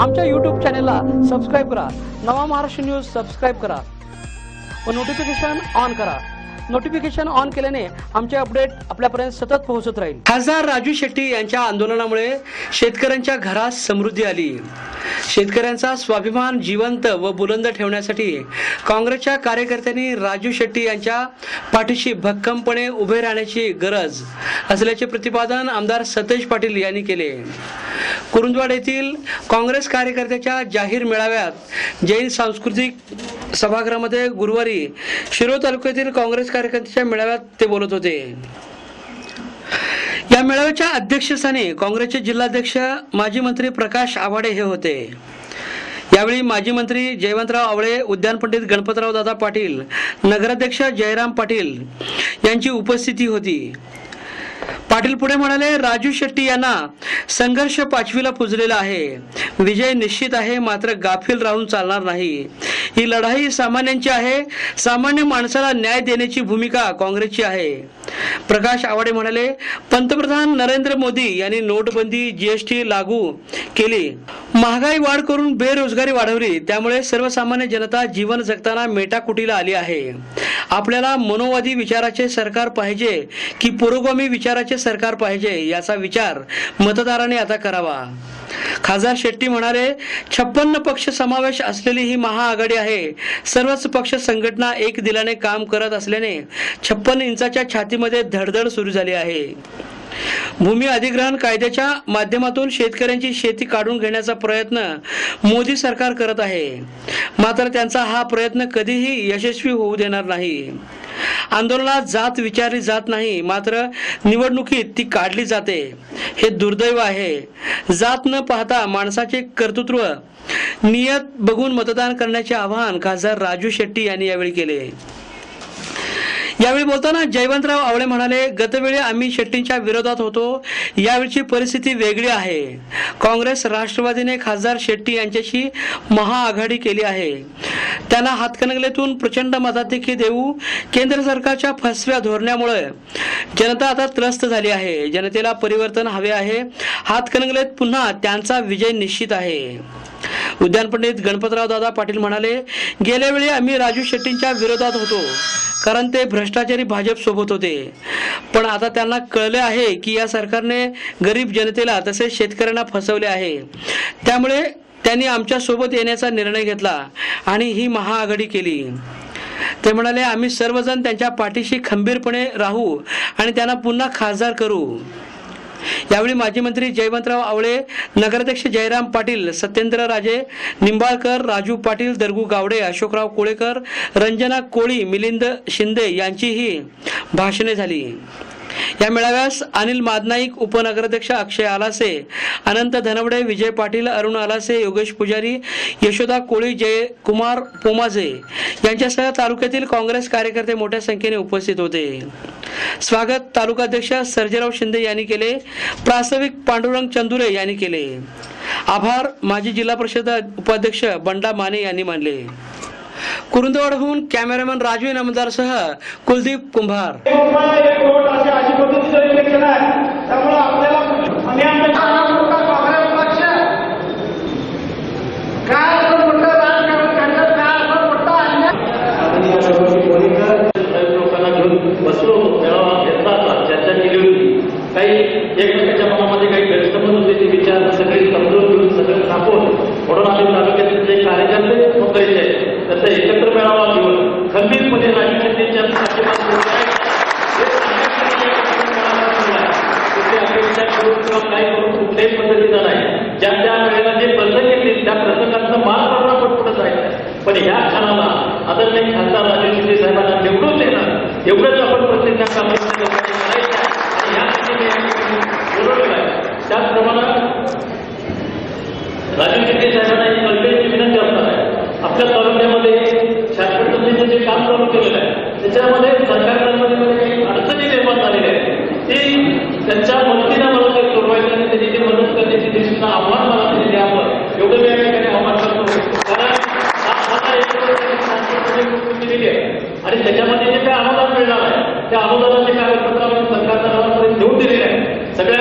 आमच्या यूट्यूब चॅनेलला सबस्क्राईब करा. नवा महाराष्ट्र न्यूज सबस्क्राईब करा. व नोटिफिकेशन ऑन करा. नोटिफिकेशन ऑन केल्याने आमचे अपडेट आपल्यापर्यंत सतत पोहोचत राहील. खासदार राजू शेट्टी यांच्या आंदोलनामुळे शेतकऱ्यांच्या घरात समृद्धी आली. शेतकऱ्यांचा स्वाभिमान जिवंत व बुलंद ठेवण्यासाठी काँग्रेसच्या कार्यकर्त्यांनी राजू शेट्टी यांच्या पाठीशी भक्कमपणे उभे राहण्याची गरज असल्याचे प्रतिपादन आमदार सतेज पाटील यांनी केले. कुरुंदवाड येथील काँग्रेस कार्यकर्त्याच्या जाहीर मेळाव्यात जैन सांस्कृतिक सभागृहामध्ये गुरुवारी शिरोळ तालुक्यातील काँग्रेस कार्यकर्त्याच्या मेळाव्यात ते बोलत होते. या मेळाव्याच्या अध्यक्षस्थानी काँग्रेसचे जिल्हाध्यक्ष माजी मंत्री प्रकाश आवाडे हे होते. यावेळी माजी मंत्री जयवंतराव आवळे उद्यान पंडित गणपतराव दादा पाटील नगराध्यक्ष जयराम पाटील यांची उपस्थिती होती. पाटील पुढे म्हणाले राजू शेट्टी यांना संघर्ष पाचवीला पुजलेला आहे. विजय निश्चित आहे मात्र गाफील राहून चालणार नाही. ही लढाई सामान्यांची आहे. सामान्य माणसाला न्याय देण्याची भूमिका काँग्रेसची आहे. प्रकाश आवाडे म्हणाले पंतप्रधान नरेंद्र मोदी यांनी नोटबंदी जीएसटी लागू केली. महागाई वाढ करून बेरोजगारी वाढवली. त्यामुळे सर्वसामान्य जनता जीवन जगताना मेटाकुटीला आली आहे. आपल्याला मनोवादी विचाराचे सरकार पाहिजे की पुरोगामी विचाराचे सरकार पाहिजे याचा विचार मतदाराने आता करावा. खासदार शेट्टी म्हणाले छप्पन्न पक्ष समावेश असलेली ही महाआघाडी आहे. सर्वच पक्ष संघटना एक दिलाने काम करत असल्याने छप्पन इंचाच्या छातीमध्ये धडधड सुरू झाली आहे. भूमी अधिग्रहण कायद्याच्या माध्यमातून शेतकऱ्यांची शेती काढून घेण्याचा प्रयत्न मोदी सरकार करत आहे. मात्र त्यांचा हा प्रयत्न कधीही यशस्वी होऊ देणार नाही. आंदोलनात जात विचारली जात नाही मात्र निवडणुकीत ती काढली जाते. हे दुर्दैव आहे. जात न पाहता माणसाचे कर्तृत्व नियत बघून मतदान करण्याचे आवाहन खासदार राजू शेट्टी यांनी यावेळी केले. यावेळी बोलताना जयवंतराव आवळे म्हणाले गतवेळी आम्ही शेट्टींच्या विरोधात होतो. यावेळची परिस्थिती वेगळी आहे. काँग्रेस राष्ट्रवादीने खासदार शेट्टी यांच्याशी महाआघाडी केली आहे. त्यांना हातकणंगलेतून प्रचंड मताधिक्य देऊ केंद्र सरकारच्या फसव्या धोरणामुळे जनता आता त्रस्त झाली आहे. जनतेला परिवर्तन हवे आहे. हातकणंगलेत पुन्हा त्यांचा विजय निश्चित आहे. उद्यानपंडित गणपतराव दादा पाटील म्हणाले गेल्या वेळी आम्ही राजू शेट्टींच्या विरोधात होतो कारण ते भ्रष्टाचारी भाजप सोबत होते. पण आता त्यांना कळले आहे की या सरकारने गरीब जनतेला तसेच शेतकऱ्यांना फसवले आहे. त्यामुळे त्यांनी आमच्यासोबत येण्याचा निर्णय घेतला आणि ही महाआघाडी केली. ते म्हणाले आम्ही सर्वजण त्यांच्या पाठीशी खंबीरपणे राहू आणि त्यांना पुन्हा खासदार करू. यावेळी माजी मंत्री जयवंतराव आवळे नगराध्यक्ष जयराम पाटील सत्येंद्र राजे निंबाळकर राजू पाटील दरगू गावडे अशोकराव कोळेकर रंजना कोळी मिलिंद शिंदे यांचीही भाषणे झाली. या मेळाव्यास अनिल मादनाईक उपनगराध्यक्ष अक्षय आलासे अनंत धनवडे विजय पाटील अरुण आलासे योगेश पुजारी यशोदा कोळी जयकुमार पोमाजे यांच्यासह तालुक्यातील काँग्रेस कार्यकर्ते मोठ्या संख्येने उपस्थित होते. स्वागत तालुकाध्यक्ष सर्जेराव शिंदे यांनी केले प्रास्ताविक पांडुरंग चंदुरे यांनी केले. आभार माजी जिल्हा परिषद उपाध्यक्ष बंडा माने यांनी मानले. कुरुंदवाडहून कॅमेरामॅन राजू नमदारसह कुलदीप कुंभार तुम्हाला एक कोट असे अशी पद्धतीचं आहे त्यामुळे आपल्याला आणि आमच्या काय लोकांना बसलो तेव्हा घेतला चर्चा केली होती काही एकमेकांच्या मनामध्ये काही गैरसमज होते ते विचार सगळे समजून घेऊन सगळं टाकून म्हणून आम्ही तालुक्यातील जे कार्यकर्ते मुंबईचे आहेत त्याचा एकत्र मेळावा घेऊन खंबीरपणे राजकीयांच्या पाठीमागे उभे आहेत. हे सांगण्यासाठी एकत्र मेळावा ठेवला आहे. कुठली अपेक्षा करून किंवा काय करून कुठल्याही पद्धतीचा नाही. ज्या त्या वेळेला जे प्रसंग येतील त्या प्रसंगाचं मान करणं आपण पुढे जायचं. पण ह्या क्षणाला आदरणीय खासदार राजू शिंदे साहेबांना निवडून देणार एवढंच आपण प्रत्येक कामामध्ये त्याचप्रमाणे राजू शिंदे साहेबांना एक कल्पनेची विनंती असणार आहे. आपल्या तालुक्यामध्ये शाश्वत पद्धतीने जे काम चालू केलेलं आहे त्याच्यामध्ये सरकारनं कर्मचाऱ्यांमध्ये काही अडचणी निर्माण झालेल्या आहेत ती त्यांच्या मदतीने मला ते सोडवायचं आणि त्याची ती मदत करण्याची दिशेनं आव्हान मला त्यांनी द्यावं एवढं मी या ठिकाणी आव्हान करतो कारण हा मला एक वर्षाची शाश्वत पद्धती दिलेली आहे आणि त्याच्यामध्ये जे काही अनुदान मिळणार आहे त्या अनुदानाचे कागदपत्र आपण सरकारच्या गावापर्यंत देऊन दिलेले आहे सगळ्या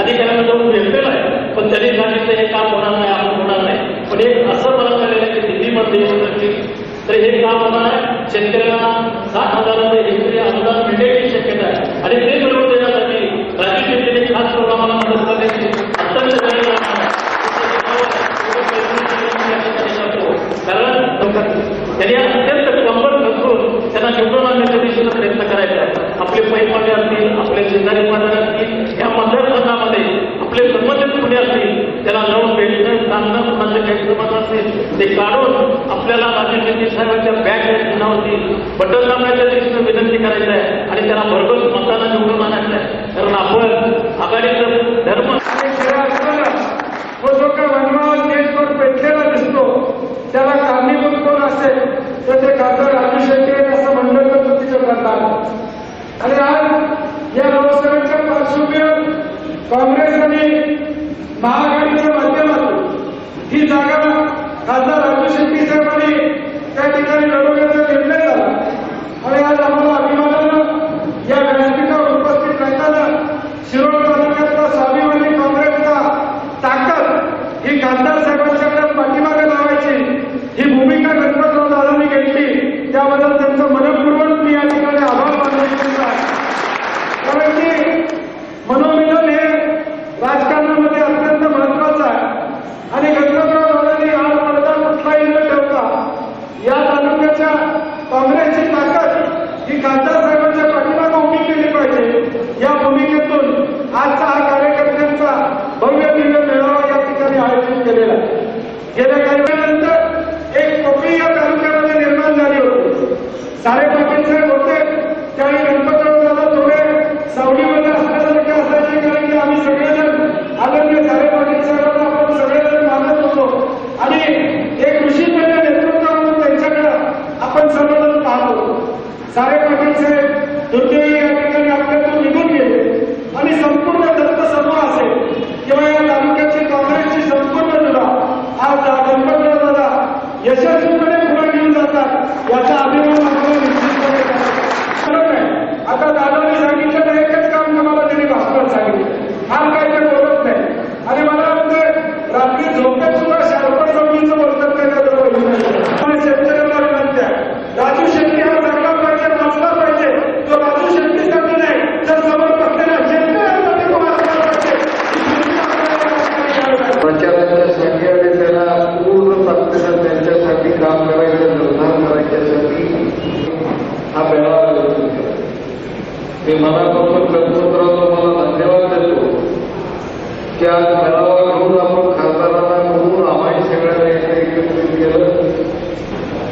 अधिकाऱ्यांना जाऊन भेटलेलं आहे पण त्यांनी सांगितलं हे काम होणार नाही आपण होणार नाही पण म्हणजे असं मला कळलेलं आहे की दिल्लीमध्ये तर हे काम आता शेतकऱ्यांना साठ हजाराचं हेक्टरी अनुदान मिळण्याची शक्यता आहे. आणि ते मिळवून देण्यासाठी राज्य शेतकरी खास प्रोग्रामाला मदत करण्याची अत्यंत गरज कारण त्यांनी अत्यंत कंबर घालून त्यांना निवडून आणण्याच्या दिशेनं प्रयत्न करायचा आपले पैमाटे असतील आपले शेजारी बाजार असतील या मतदारसंघामध्ये आपले संबंधित पुणे असतील त्याला जाऊन भेटणं चांगलं कुणाचे काही समज असेल. ते काढून आपल्याला माझ्या शेती साहेबांच्या बॅग चिन्हावरती बटन दाबण्याच्या दृष्टीनं विनंती करायचं आहे. आणि त्याला भरघोस मतांना निवडून आणायचं आहे. कारण आपण आघाडीचं धर्म आणि खरं असताना तो जो काही वनवास देशभर पेटलेला दिसतो त्याला कारणीभूत कोण असेल तर ते खासदार राजू शेट्टी असं म्हणलं तर चुकीचं करतात आणि आज या लोकसभेच्या पार्श्वभूमीवर काँग्रेस आणि महाआघाडीच्या माध्यमातून ही जागा खासदार राजू शेट्टी साहेबांनी त्या ठिकाणी लढवण्याचा निर्णय झाला आणि आज आम्हाला अभिमानानं या व्यासपीठावर उपस्थित राहताना शिरोळ तालुक्यातला स्वाभिमानी काँग्रेसचा ताकद ही खासदार साहेबांच्याकडे पाठीमागे लावायची ही भूमिका गणपतराव दादांनी घेतली त्याबद्दल त्यांचं मनपूर्वक मी या ठिकाणी आभार मानू इच्छितो आहे. कारण की मनोमिलन हे राजकारणामध्ये अत्यंत महत्त्वाचा आहे. आणि गणपतराव दादांनी आज पडदा कुठलाही न ठेवता या तालुक्याच्या काँग्रेसची ताकद ही खासदार साहेबांच्या पाठीमागे उभी केली पाहिजे. या भूमिकेतून आजचा हा कार्यकर्त्यांचा भव्य दिव्य मेळावा या ठिकाणी आयोजित केलेला आहे. गेल्या काही वेळानंतर एक पपई या तालुक्यामध्ये निर्माण झाली होती. सारे पाटील साहेब होते त्यावेळी गणपतराव दादा थोडे सावलीमध्ये असल्यासारखे असायचे कारण की आम्ही सगळेजण आदरणीय सारे पाटील साहेबांना आपण सगळेजण मानत होतो आणि एक ऋषीपणे नेतृत्व म्हणून त्यांच्याकडे आपण सर्वजण पाहतो सारे पाटील साहेब दुर्दैवी या ठिकाणी आपल्यातून निघून गेले आणि संपूर्ण दत्त समूह असेल किंवा या तालुक्याची काँग्रेसची संपूर्ण जुना आज गणपतराव दादा यशस्वीपणे पुढे घेऊन जातात याचा अभिमान आपल्याला निश्चितपणे करायचा. खरं नाही आता दादाने सांगितलं एकच काम तुम्हाला त्यांनी भाषणात सांगितलं फार काही ते बोलत नाही आणि मला वाटतं रात्री झोपेत सुद्धा शार्पण जमिनीचं बोलतात नाही का जरा बघितलं. आणि शेतकऱ्याला विनंती आहे राजू शेट्टी हा जगला पाहिजे वाचला पाहिजे तो राजू शेट्टीसाठी नाही तर समोर बसलेल्या शेतकऱ्यांसाठी तो वाचला पाहिजे ही भूमिका आपल्याला या ठिकाणी घ्यावी लागेल. प्रचाराच्यासाठी आणि त्याला पूर्ण ताकदीनं त्यांच्यासाठी काम करायचं निर्धार करायच्यासाठी हा मेळावा आयोजित केला. मी मनापासून गणपतराव मला धन्यवाद देतो की आज मेळावा घेऊन आपण खासदारांना म्हणून आम्हाही सगळ्यांना इथे एकत्रित केलं.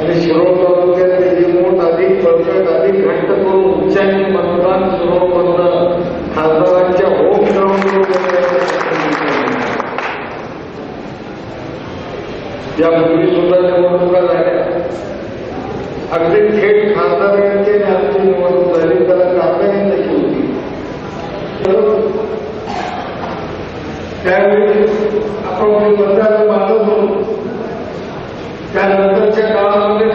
आणि शिरोळ तालुक्यात ही मोठ अधिक बळकट अधिक घट्ट करून उच्चांकी मतदान शिरोळमधनं खासदारांच्या होम ग्राउंड या पूर्वी सुद्धा निवडणुका झाल्या. अगदी थेट खासदारांची आणि आमची निवडणूक झाली त्याला कारवाई तशी होती। त्यावेळी आपण मतदार मानत होतो त्यानंतरच्या काळामध्ये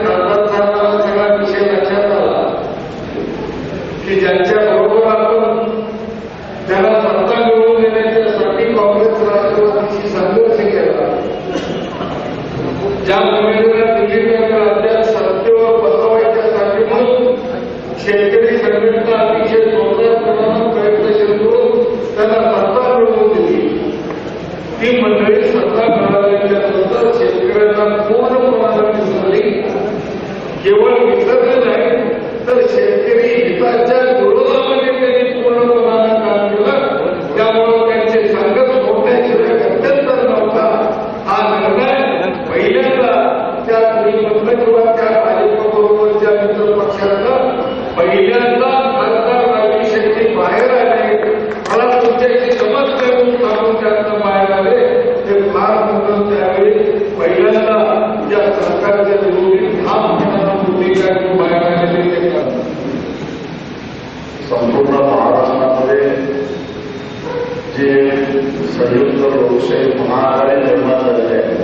संयुक्त लोकशाही महाआघाडी निर्माण झालेली आहे.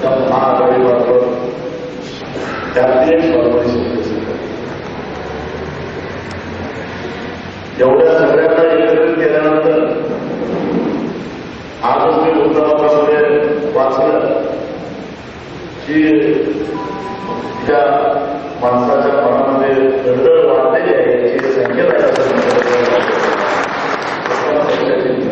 त्या महाआघाडीमार्फत त्यातली एक एवढ्या सगळ्यांना एकत्रित केल्यानंतर आजच मी पुस्तकामध्ये वाचलं की त्या माणसाच्या मनामध्ये दडदड वाढलेली आहे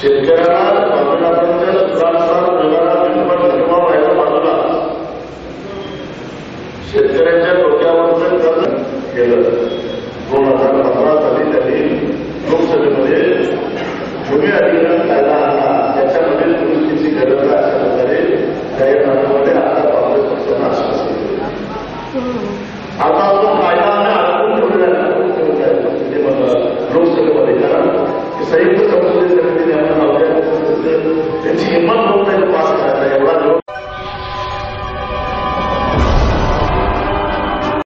शेतकऱ्यांना